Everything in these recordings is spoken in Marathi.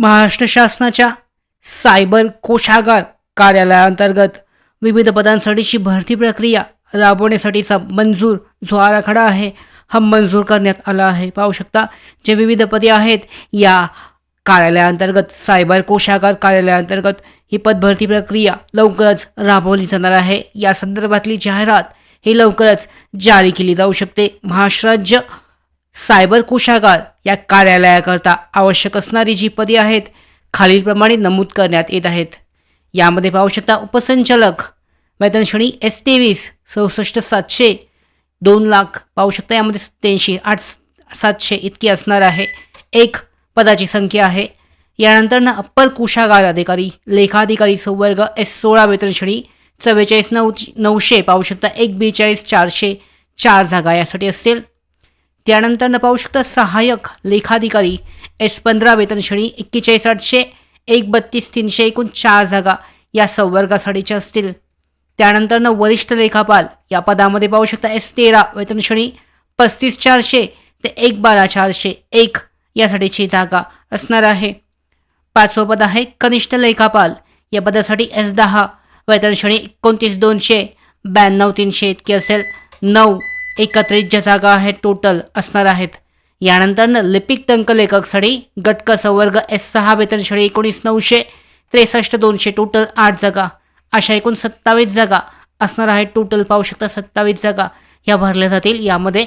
महाराष्ट्र शासनाच्या सायबर कोषागार कार्यालयाअंतर्गत विविध पदांसाठीची भरती प्रक्रिया राबवण्यासाठीचा मंजूर जो आराखडा आहे हा मंजूर करण्यात आला आहे. पाहू शकता जे विविध पदे आहेत या कार्यालयाअंतर्गत सायबर कोषागार कार्यालयाअंतर्गत ही पदभरती प्रक्रिया लवकरच राबवली जाणार आहे. या संदर्भातली जाहिरात ही लवकरच जारी केली जाऊ शकते. महाराष्ट्र राज्य सायबर कोशागार या कार्यालयाकरता आवश्यक असणारी जी पदे आहेत खालीलप्रमाणे नमूद करण्यात येत आहेत. यामध्ये पाहू शकता उपसंचालक वेतनश्रेणी एस तेवीस चौसष्ट सातशे दोन लाख पाहू शकता यामध्ये सत्त्याऐंशी आठ सातशे इतकी असणार आहे. एक पदाची संख्या आहे. यानंतर ना अप्पर कोशागार अधिकारी लेखाधिकारी संवर्ग एस सोळा वेतनश्रेणी चव्वेचाळीस नऊ नऊशे पाहू शकता एक बेचाळीस चारशे चार जागा यासाठी असतील त्यानंतर न पाहू शकता सहाय्यक लेखाधिकारी एस पंधरा वेतनश्रेणी एक्केचाळीस आठशे एक बत्तीस तीनशे एकूण चार जागा या संवर्गासाठीच्या असतील. त्यानंतर न वरिष्ठ लेखापाल या पदामध्ये पाहू शकता एस तेरा वेतनश्रेणी पस्तीस चारशे ते एक बारा चारशे एक यासाठीची जागा असणार आहे. पाचवं पद आहे कनिष्ठ लेखापाल. या पदासाठी एस दहा वेतनश्रेणी एकोणतीस दोनशे ब्याण्णव तीनशे इतकी असेल. नऊ. एकत्रित ज्या जागा आहेत टोटल असणार आहेत. यानंतर लिपिक टंकलेखकसाठी गटक संवर्ग एस सहा वेतन सडी एकोणीस नऊशे त्रेसष्ट दोनशे टोटल आठ जागा. अशा एकूण सत्तावीस जागा असणार आहेत. टोटल पाहू शकता सत्तावीस जागा ह्या भरल्या जातील. यामध्ये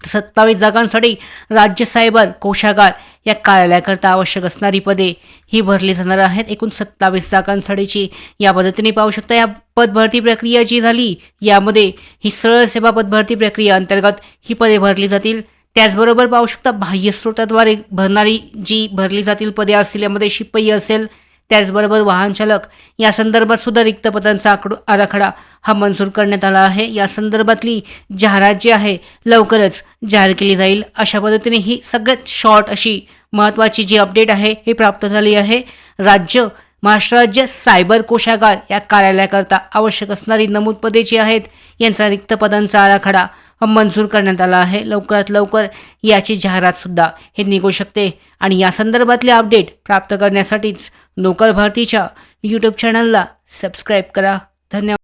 सत्तावीस जागांसाठी राज्य सायबर कोशागार या कार्यालयाकरता आवश्यक असणारी पदे ही भरली जाणार आहेत. एकूण सत्तावीस जागांसाठीची या पद्धतीने पाहू शकता या पदभरती प्रक्रिया जी झाली यामध्ये ही सरळ सेवा पदभरती प्रक्रिया अंतर्गत ही पदे भरली जातील. त्याचबरोबर पाहू शकता बाह्य स्रोताद्वारे भरणारी जी भरली जातील पदे असतील यामध्ये शिपई असेल त्याचबरोबर वाहनचालक या संदर्भात सुद्धा रिक्त पदांचा आकडो आराखडा हा मंजूर करण्यात आला आहे. या संदर्भातली जाहिरात जी आहे लवकरच जाहीर केली जाईल. अशा पद्धतीने ही सगळ्यात शॉर्ट अशी महत्त्वाची जी अपडेट आहे ही प्राप्त झाली आहे. राज्य महाराष्ट्र राज्य सायबर कोशागार या कार्यालयाकरता आवश्यक असणारी नमूद पदे जी आहेत यांचा रिक्त पदांचा आराखडा मंजूर करण्यात आला आहे. लवकरात लवकर याची जाहिरातसुद्धा हे निघू शकते. आणि या संदर्भातले अपडेट प्राप्त करण्यासाठीच नोकर भारतीच्या यूट्यूब चॅनलला सबस्क्राईब करा. धन्यवाद.